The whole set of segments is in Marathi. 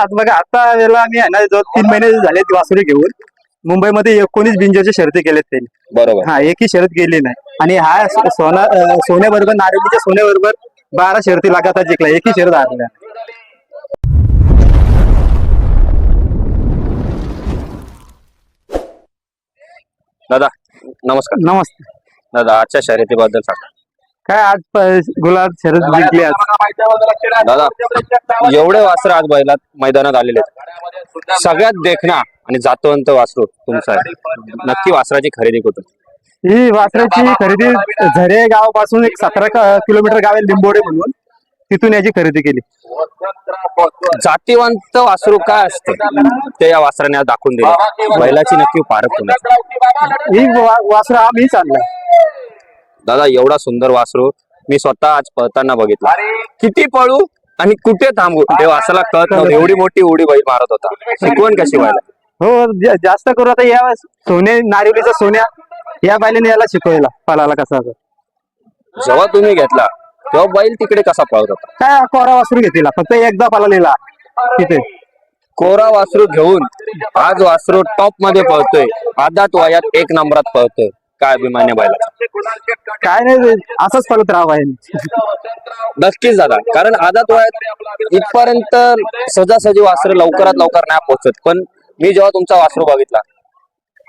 आज बघा आता याला आम्ही आहे ना जो तीन महिने झाले ती वासुरी घेऊन. मुंबईमध्ये एकोणीस बिंजोचे शर्ती केलेत त्यांनी. बरोबर. हा एकही शर्यत गेली नाही. आणि हा सो- सोना अं, सोन्याबरोबर नारेलीच्या सोन्याबरोबर बारा शर्ती लगातार जिंकला. एकही शर्यत हारल्या दादा नमस्कार. नमस्ते. दादा आजच्या शर्यतीबद्दल सांगा. काय आज प- गुलाब शर्यत जिंकली आज? दादा एवढे वासर आज बैलात मैदानात आलेले आहेत. सगळ्यात देखणा आणि जातवंत वासरू तुमचा आहे. नक्की वासराची खरेदी कुठून? ही वासराची खरेदी झरे गावापासून एक सतरा किलोमीटर गाव आहे लिंबोडे म्हणून. तिथून याची खरेदी केली. जातीवंत वासरू काय असते? ते या वासराने आज दाखवून दिले. बैलाची नक्की पारख होणार ही वासर आम्ही चाललाय दादा एवढा सुंदर वासरू मी स्वतः आज पळताना बघितला. किती पळू आणि कुठे थांबू? ते वासराला कळत नव्हतं. एवढी मोठी उडी बैल मारत होता. शिकवण कशी व्हायला? हो जास्त करू आता या सोने नारिवलीचा सोन्या या बायलेने याला शिकवायला पलाला कसा. जेव्हा तुम्ही घेतला तेव्हा बैल तिकडे कसा पळत होता? काय कोरा वासरू घेतला? फक्त एकदा पलालेला तिथे. कोरा वासरू घेऊन आज वासरू टॉपमध्ये पळतोय. आदात वयात एक नंबरात पळतोय. काय अभिमान्य बैलाचा काय नाही असंच पळत राहावं आहे नक्कीच दादा. कारण आदात वयात इथपर्यंत सहजासहजी वासरं लवकरात लवकर नाही पोहोचत. पण मी जेव्हा तुमचा वासरू बघितला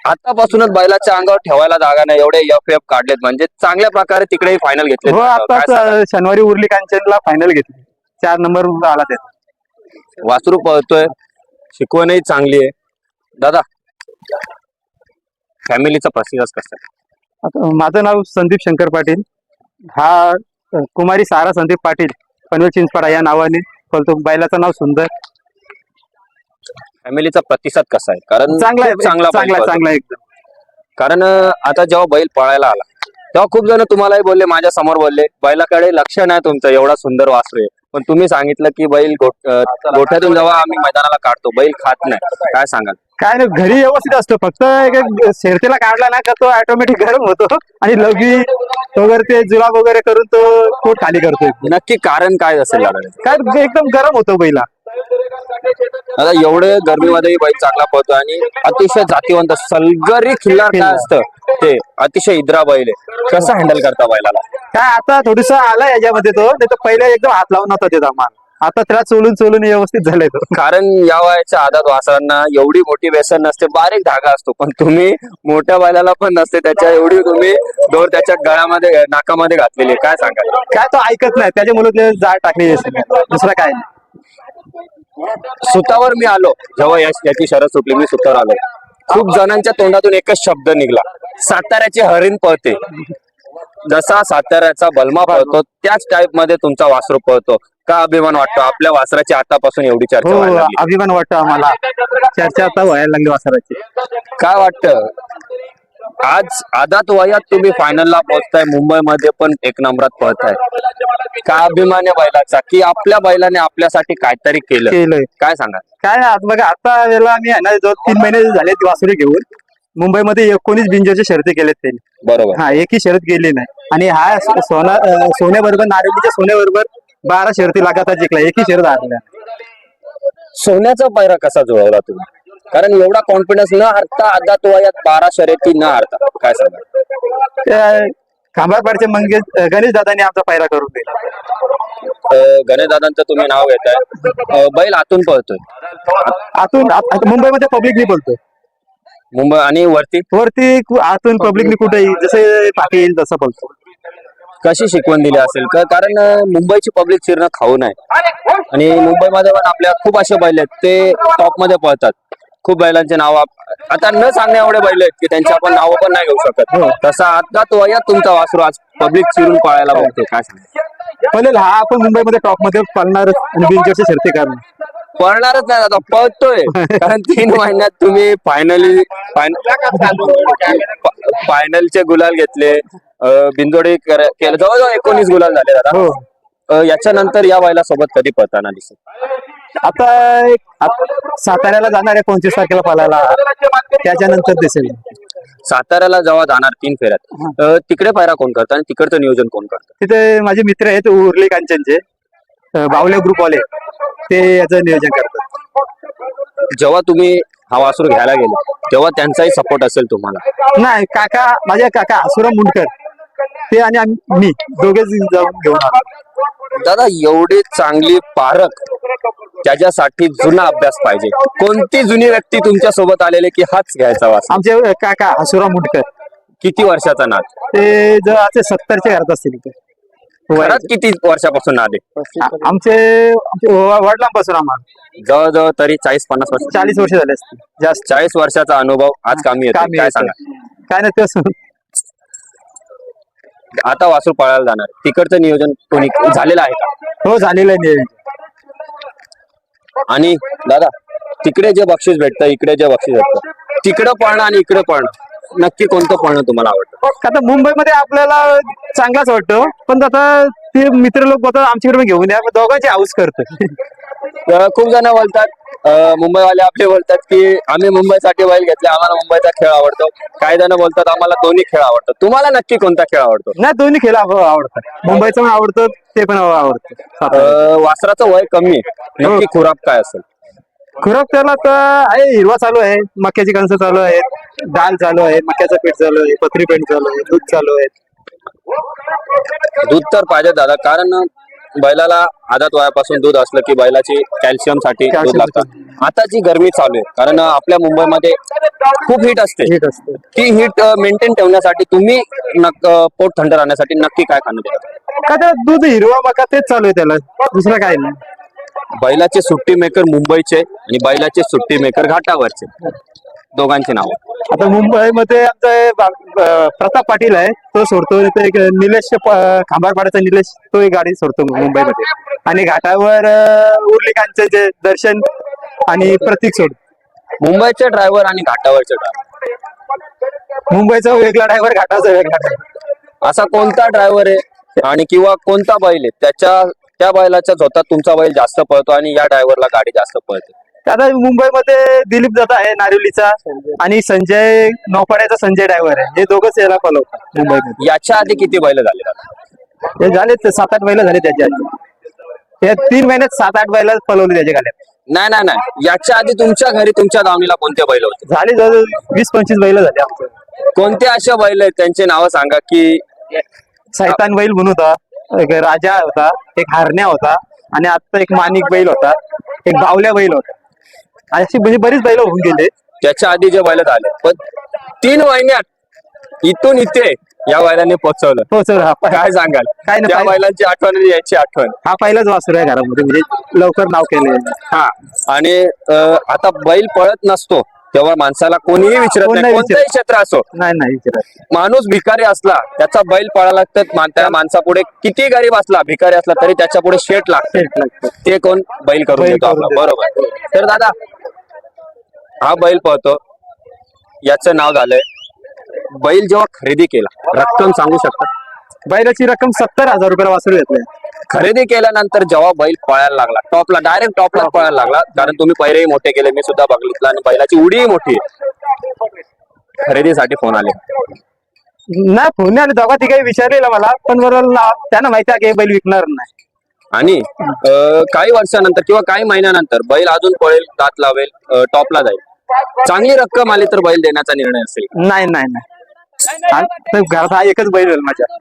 आतापासूनच बैलाच्या अंगावर ठेवायला जागा नाही. एवढे एफ एफ काढलेत. म्हणजे चांगल्या प्रकारे तिकडे फायनल घेतले हो आताच अं, शनिवारी उरली कांचनला फायनल घेतली. चार नंबर आला त्याचा. वासरू पळतोय. शिकवणही चांगली आहे. दादा फॅमिलीचा प्रसिद्ध कसं आहे? माझं नाव संदीप शंकर पाटील. हा कुमारी सारा संदीप पाटील पनवेल चिंचपाडा या नावाने बोलतो. बैलाचं नाव सुंदर. फॅमिलीचा प्रतिसाद कसा आहे? कारण चांगला आहे खूप चांगला चांगला. चांगला एकदम. कारण अं, आता जेव्हा बैल पळायला आला तेव्हा खूप जण तुम्हालाही बोलले माझ्यासमोर बोलले बैलाकडे लक्ष नाही तुमचं एवढा सुंदर वासरू आहे. पण तुम्ही सांगितलं की बैल गोठ- अं, गोठ्यातून जेव्हा आम्ही मैदानाला काढतो बैल खात नाही. काय सांगाल? काय नाही घरी व्यवस्थित असतो. फक्त शेरतीला काढला ना का तो ऑटोमॅटिक गरम होतो. आणि लगी वगैरे ते जुलाब वगैरे करून तो पोट खाली करतो नक्की कारण काय असेल काय एकदम गरम होतो बैला. आता एवढे गर्मीमध्येही बैल चांगला पळतो आणि अतिशय जातीवंत सलगरी खिल्लार काय असतं? ते अतिशय इद्रा बैल आहे. कसं हँडल करता बैलाला? काय आता थोडस आला याच्यामध्ये तो. नाही तर पहिले एकदम हात लावून होता त्याचा मान आता त्याला चोलून चोलून व्यवस्थित झालाय तो. कारण या वयाच्या आदात वासरांना एवढी मोठी व्यसन नसते बारीक धागा असतो. पण तुम्ही मोठ्या बैलाला पण नसते त्याच्या एवढी तुम्ही दोर त्याच्या गळ्यामध्ये नाकामध्ये घातलेली. काय सांगाल? काय तो ऐकत नाही त्याच्यामुळे ते जाळ टाकली दुसरा काय नाही. सुतावर मी आलो. जेव्हा या याची शरद सुटली मी सुतावर आलो. खूप जणांच्या तोंडातून एकच शब्द निघला. साताऱ्याचे हरिण पळते. जसा साताऱ्याचा बलमा पळतो त्याच टाईपमध्ये तुमचा वासरू पळतो. का अभिमान वाटतो? आपल्या वासराची आतापासून एवढी चर्चा हो व्हायला लागली. अभिमान वाटतो आम्हाला. चर्चा आता व्हायला लागली वासराची. काय वाटतं? आज आदात वयात तुम्ही फायनलला पोहोचताय मुंबईमध्ये पण एक नंबरात पळताय. काय अभिमान आहे बैलाचा? की आपल्या बैलाने आपल्यासाठी काहीतरी केलं? केलंय. काय सांगा काय आज बघा आता याला आम्ही आहे ना जो तीन महिने झाले ती वासुरी घेऊन. मुंबईमध्ये एकोणीस बिंजोचे शर्ती केलेत त्यांनी. बरोबर. हा एकही शर्यत गेली नाही. आणि हा सोना अं, सोन्याबरोबर नारेलीच्या सोन्याबरोबर बारा शर्ती लगातार जिंकला एकही शर्यत हारल्या सोन्याचा पायरा कसा जुळवला तुम्ही? कारण एवढा कॉन्फिडन्स न हरता आदात वयात बारा शर्यती न हरता. काय सांगा त्या खांबारपाडचे मंगेश गणेश दादांनी आमचा पायरा करून दिला. गणेश दादांचं तुम्ही नाव घेताय. अं, बैल आतून पळतोय. आतून आत- आता मुंबईमध्ये पब्लिकली बोलतोय. मुंबई आणि वरती? वरती आतून पब्लिकली कुठेही जसे पाटील तसं बोलतो कशी शिकवण दिली असेल? का कारण मुंबईची पब्लिक चिरणं खाऊ नये. आणि मुंबईमध्ये पण आपल्या खूप असे बैल आहेत ते टॉपमध्ये पळतात. खूप बैलांचे नाव आता न सांगण्या एवढे बैल आहेत की त्यांची आपण नावं पण नाही घेऊ शकत. तसा आता तो वयात तुमचा वासरू आज पब्लिक चिरून पाळायला बघते काय सांगा पहिले हा आपण मुंबईमध्ये टॉपमध्ये पळणार आणि बिंजोरची शर्ती करणार. पळणारच नाही आता पळतोय. कारण तीन महिन्यात तुम्ही फायनली फायनलचे गुलाल घेतले. बिंजोडी कर- केलं. जवळजवळ एकोणीस गुलाल झाले दादा. हो. याच्यानंतर या बैला सोबत कधी पळताना दिसत? आता एक साताऱ्याला जाणार आहे पंचवीस तारखेला पळायला त्याच्यानंतर दिसेल. साताऱ्याला जेव्हा जाणार तीन फेऱ्यात तिकडे पायरा कोण करतं आणि तिकडचं नियोजन कोण करतं? तिथे माझे मित्र आहेत उर्ली कांचनचे बावले ग्रुप वाले ते याचं नियोजन करतात. जेव्हा तुम्ही हा वासरू घ्यायला गेले तेव्हा त्यांचाही सपोर्ट असेल तुम्हाला? नाही काका माझे काका आसुराम मुंडकर ते आणि मी दोघेच जाऊन घेऊन आलो. दादा एवढी चांगली पारख त्याच्यासाठी जुना अभ्यास पाहिजे. कोणती जुनी व्यक्ती तुमच्यासोबत आलेले की हाच घ्यायचा वास? आमचे काका आसुराम मुंडकर. किती वर्षाचा नाद ते जर असे सत्तरच्या घरात असतील. घरात किती वर्षापासून नाद आहे आ- आमचे आमचे व- वडिलांपासून आम्हाला. जवळजवळ तरी चाळीस पन्नास वर्ष. चाळीस वर्ष झाले असतील जास्त. चाळीस वर्षाचा अनुभव आज कामी येतो कामी काय येतं. सांगा काय नाही तसं आता वासरू पळायला जाणार. तिकडचं नियोजन कोणी झालेलं आहे का? हो झालेलं आहे नियोजन. आणि दादा तिकडे जे बक्षीस भेटतं इकडे जे बक्षीस भेटतं तिकडं पळणं आणि इकडे पळणं. नक्की कोणतं पळणं तुम्हाला आवडतं? आता मुंबईमध्ये आपल्याला चांगलाच वाटतो पण आता ते मित्र लोक बोलतात आमच्याकडे पण घेऊन या दोघांची हाऊस करतो अं, खूप जण बोलतात अं, मुंबईवाले आपले बोलतात की आम्ही मुंबईसाठी बैल घेतले आम्हाला मुंबईचा खेळ आवडतो. काही जण बोलतात आम्हाला दोन्ही खेळ आवडतात. तुम्हाला नक्की कोणता खेळ आवडतो? नाही दोन्ही खेळ आव- आवडतात. मुंबईचं पण आवडतं ते पण आवडतं. अं, वासराचं वय कमी आहे. नक्की खुराप काय असेल? खुराक त्याला तर आहे हिरवा चालू आहे मक्याची कणसं चालू आहेत डाळ चालू आहे मक्याचं पीठ चालू आहे पत्री पेंट चालू आहे दूध चालू आहे. दूध तर पाहिजे दादा कारण बैलाला आदात वयापासून दूध असलं की बैलाची कॅल्शियमसाठी दूध Calcium लागतं. आता जी गरमी चालू आहे कारण आपल्या मुंबईमध्ये खूप हीट असते. हीट असते. ती हीट मेंटेन ठेवण्यासाठी तुम्ही नक- पोट थंड राहण्यासाठी नक्की काय खाणं का दूध हिरवा मका तेच चालू आहे त्याला दुसरं काय नाही. बैलाचे सुट्टी मेकर मुंबईचे आणि बैलाचे सुट्टी मेकर घाटावरचे. दोघांची नाव. आता मुंबईमध्ये आमचा प्रताप पाटील आहे तो सोडतो. एक निलेश खांबारपाड्याचा निलेश तो एक गाडी सोडतो मुंबईमध्ये. आणि घाटावर उर्लिकांचे जे दर्शन आणि प्रतीक सोड मुंबईचे ड्रायव्हर आणि घाटावरचे ड्रायव्हर मुंबईचा वेगळा ड्रायव्हर घाटाचा वेगळा. असा कोणता ड्रायव्हर आहे आणि किंवा कोणता बैल आहे त्याच्या त्या बैलाच्या झोतात तुमचा बैल जास्त पळतो आणि या ड्रायव्हरला गाडी जास्त पळते. आता मुंबईमध्ये दिलीप जाता आहे नारिवलीचा आणि संजय नौपाड्याचा संजय ड्रायव्हर आहे. हे दोघंच याला पलवतात मुंबईमध्ये. याच्या आधी किती बैल झाले? हे झाले ते सात आठ बैल झाले त्याच्या आधी. या तीन महिन्यात सात आठ बैल पलवले त्याच्या गाड्यात. नाही नाही नाही. याच्या आधी तुमच्या घरी तुमच्या दावणीला कोणते बैल होते? झाले जवळ वीस पंचवीस बैल झाले आमचे. कोणते असे बैल आहेत? त्यांचे नावं सांगा की सैतान बैल म्हणून होता. एक राजा होता एक हारण्या होता आणि आता एक माणिक बैल होता एक बावल्या बैल होता. अशी म्हणजे बरीच बैल होऊन गेले. त्याच्या आधी जे बैल झाले पण तीन महिन्यात इथून इथे या बैलांनी पोहोचवलं. हो सर हा पा- काय सांगाल? काय नाही, त्या पाहिलं. बैलांची आठवण आणि याची आठवण. हा पहिलाच वासरू आहे घरामध्ये म्हणजे लवकर नाव केले हा. आणि अं, आता बैल पळत नसतो. तेव्हा माणसाला कोणीही विचारत कोण नाही. नाही कोणतंही क्षेत्र असो. नाही नाही विचारत माणूस भिकारी असला त्याचा बैल पळाला तर मा- त्या माणसापुढे किती गरीब असला भिकारी असला तरी त्याच्या पुढे शेट लागते. शेट लागतं. ते कोण? बैल करून बैल देतो करून आपला. देतो. बरोबर. तर दादा हा बैल पळतो. याचं नाव झालंय बैल जेव्हा खरेदी केला रक्कम सांगू शकता? बैलाची रक्कम सत्तर हजार रुपयाला वासरू घेतलंय. खरेदी केल्यानंतर जेव्हा बैल पळायला लागला टॉपला डायरेक्ट टॉपला पळायला लागला कारण तुम्ही पैरेही मोठे केले मी सुद्धा बघितलं आणि बैलाची उडीही मोठी. खरेदीसाठी फोन आले. नाही फोन आले दोघा तिघाही विचारलेला मला पण बरोबर त्यांना माहिती आहे की बैल विकणार नाही. आणि काही वर्षानंतर किंवा काही महिन्यानंतर बैल अजून पळेल दात लावेल टॉपला जाईल. चांगली रक्कम आली तर बैल देण्याचा निर्णय असेल. नाही नाही नाही. घरात हा एकच बैल होईल माझ्या.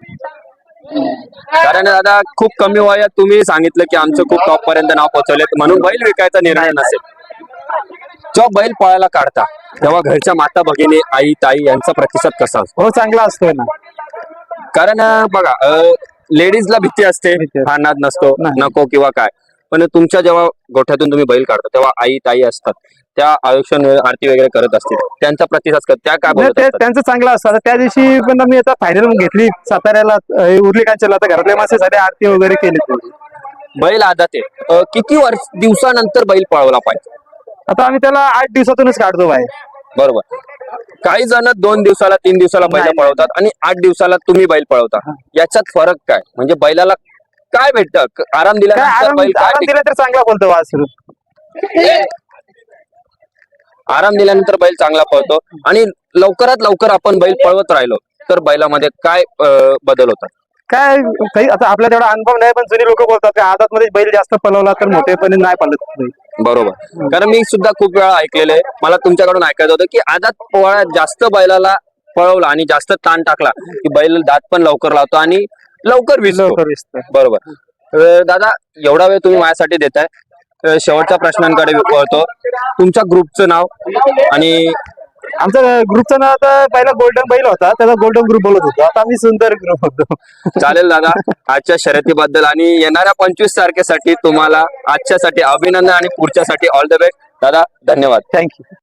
कारण दादा खूप कमी वयात तुम्ही सांगितलं की आमचं खूप टॉप पर्यंत नाव पोहोचवले म्हणून बैल विकायचा निर्णय नसेल जेव्हा बैल पळायला काढता तेव्हा घरच्या माता भगिनी आई ताई यांचा प्रतिसाद कसा असतो हो चांगला असतोय ना कारण बघा लेडीजला भीती असते. हा नाद नसतो. नको किंवा काय पण तुमच्या जेव्हा गोठ्यातून तुम्ही बैल काढता तेव्हा आई ताई असतात. त्या आयुष्य आरती वगैरे करत असतील. त्यांचा प्रतिसाद कर- त्या काय बोलत असतात? त्यांचं चांगलं असतं. आता त्या दिवशी पण मी आता फायनल घेतली. साताऱ्याला अं, उरली कांचला आता घरातल्या माणसासाठी आरती वगैरे केली. बैल आदात आहे. अं, किती वर्ष दिवसानंतर बैल पळवला पाहिजे? आता आम्ही त्याला आठ दिवसातूनच काढतो बाहेर. बरोबर. काही जण दोन दिवसाला तीन दिवसाला बैल पळवतात आणि आठ दिवसाला तुम्ही बैल पळवता. याच्यात फरक काय? म्हणजे बैलाला काय भेटतं? आराम काय दिल्यानंतर आराम बैल काय आराम दिला तर चांगला बोलतो वासरू आराम दिल्यानंतर बैल चांगला पळतो. आणि लवकरात लवकर आपण बैल पळवत राहिलो तर बैलामध्ये काय अं, बदल होतात? काय काही आता आपला तेवढा अनुभव नाही पण जुनी लोक बोलतात की आदात मध्ये बैल जास्त पलवला तर मोठेपणे नाही पलत नाही बरोबर. कारण मी सुद्धा खूप वेळा ऐकलेलं आहे मला तुमच्याकडून ऐकायचं होतं की आदात पोळ्यात जास्त बैलाला पळवला आणि जास्त ताण टाकला की बैल दात पण लवकर लावतो आणि लवकर दिसतं. बरोबर. अं, दादा एवढा वेळ तुम्ही माझ्यासाठी देताय. अं, शेवटच्या प्रश्नांकडे वळतो. तुमच्या ग्रुपचं नाव आणि आमचा ग्रुपचं नाव आता पहिला गोल्डन बैल होता त्याचा गोल्डन ग्रुप बोलत होतो. आता आम्ही सुंदर ग्रुप होतो. चालेल दादा आजच्या शर्यतीबद्दल आणि येणाऱ्या पंचवीस तारखेसाठी तुम्हाला आजच्यासाठी अभिनंदन आणि पुढच्यासाठी ऑल द बेस्ट दादा धन्यवाद. थँक्यू